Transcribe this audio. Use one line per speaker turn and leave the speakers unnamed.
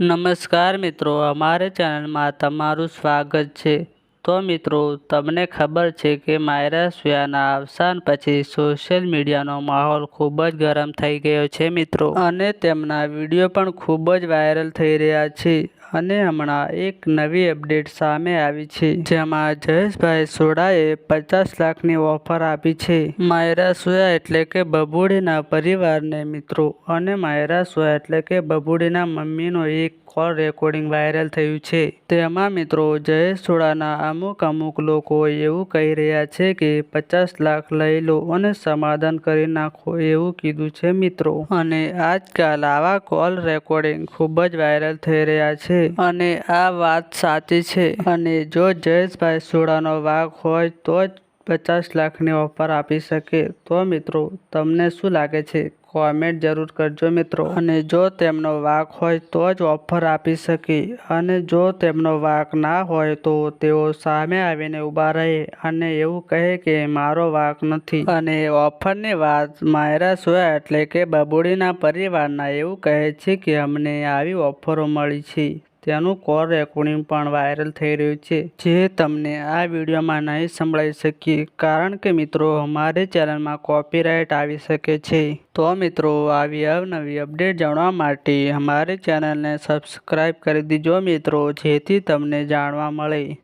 નમસ્કાર મિત્રો, અમારી ચેનલમાં તમારું સ્વાગત છે. તો મિત્રો, તમને ખબર છે કે માયરા સુયાના અવસાન પછી સોશિયલ મીડિયાનો માહોલ ખૂબ જ ગરમ થઈ ગયો છે મિત્રો. અને તેમના વીડિયો પણ ખૂબ જ વાયરલ થઈ રહ્યા છે. અને હમણાં એક નવી અપડેટ સામે આવી છે, જેમાં જયેશભાઈ સોડાએ પચાસ લાખની ઓફર આપી છે. માયરા સોયા એટલે કે બબુડીના પરિવારને મિત્રો, અને માયરા સોયા એટલે કે બબુડીના મમ્મીનો એક કોલ રેકોર્ડિંગ વાયરલ થયું છે. તેમાં મિત્રો, જયેશ સોડાના અમુક અમુક લોકો એવું કહી રહ્યા છે કે પચાસ લાખ લઈ લો અને સમાધાન કરી નાખો એવું કીધું છે મિત્રો. અને આજકાલ આવા કોલ રેકોર્ડિંગ ખૂબ જ વાયરલ થઈ રહ્યા છે. અને આ વાત સાચી છે. અને જો જયેશભાઈ સોડાનો વાઘ હોય તો જ પચાસ લાખની ઓફર આપી શકે. તો મિત્રો, તમને શું લાગે છે? કોમેન્ટ જરૂર કરજો મિત્રો. અને જો તેમનો વાક હોય તો જ ઓફર આપી શકે. અને જો તેમનો વાંક ના હોય તો તેઓ સામે આવીને ઊભા રહે અને એવું કહે કે, મારો વાંક નથી. અને ઓફરની વાત માયરા સોયા એટલે કે બબુડીના પરિવારના એવું કહે છે કે, અમને આવી ઓફરો મળી છે. તેનું કોર રેકોર્ડિંગ પણ વાયરલ થઈ રહ્યું છે, જે તમને આ વિડીયોમાં નહીં સંભળાઈ શકીએ. કારણ કે મિત્રો, અમારી ચેનલમાં કોપીરાઇટ આવી શકે છે. તો મિત્રો, આવી અવનવી અપડેટ જાણવા માટે અમારી ચેનલને સબસ્ક્રાઈબ કરી દીજો મિત્રો, જેથી તમને જાણવા મળે.